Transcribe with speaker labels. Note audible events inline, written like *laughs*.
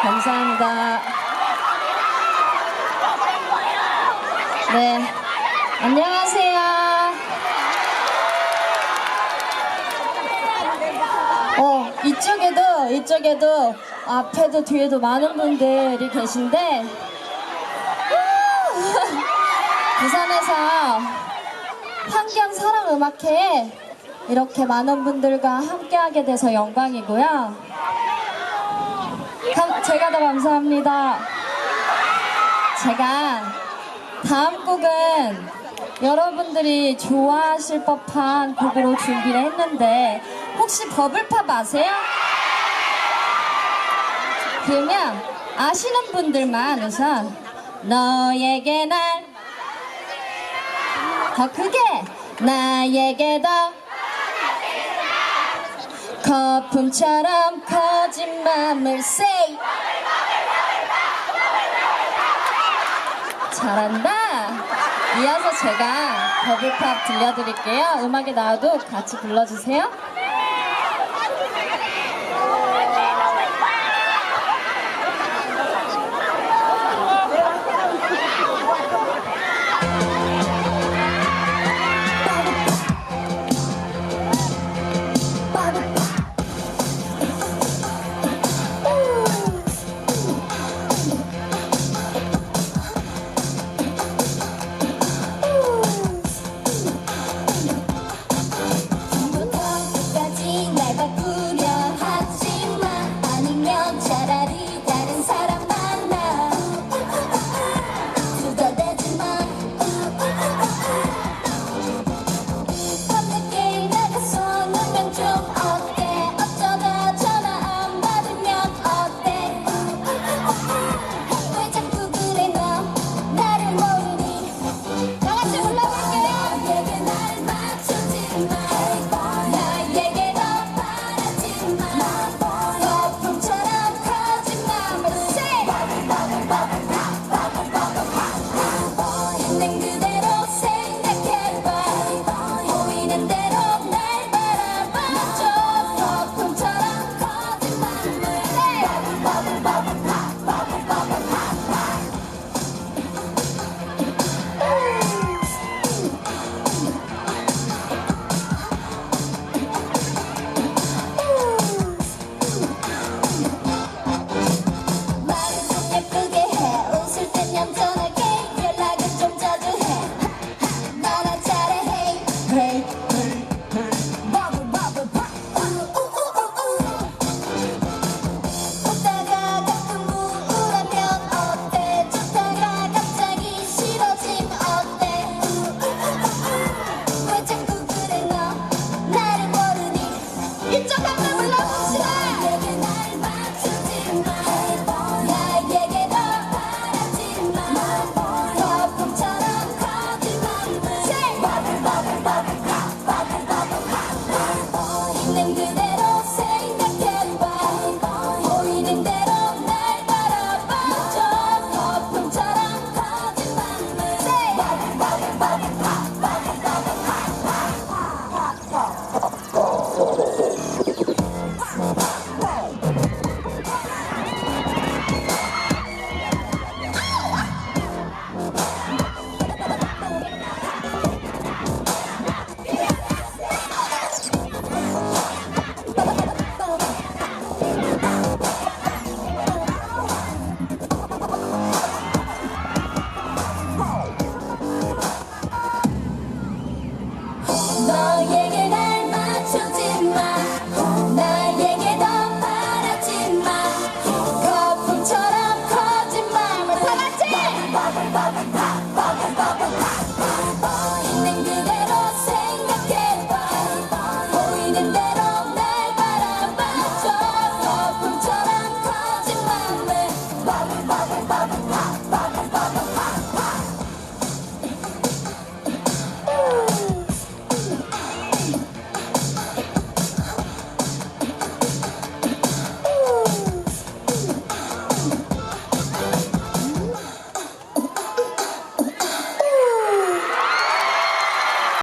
Speaker 1: 감사합니다. 네, 안녕하세요. 어, 이쪽에도, 이쪽에도, 앞에도 뒤에도 많은 분들이 계신데, *laughs* 부산에서 환경 사랑 음악회에 이렇게 많은 분들과 함께하게 돼서 영광이고요. 감- 제가 더 감사합니다. 제가 다음 곡은 여러분들이 좋아하실 법한 곡으로 준비를 했는데 혹시 버블팝 아세요? 그러면 아시는 분들만 우선 너에게 날 더 크게 나에게도 거품처럼 커 진 맘을 say. 잘한다. 이어서 제가 버블팝 들려드릴게요. 음악에 나와도 같이 불러주세요 love.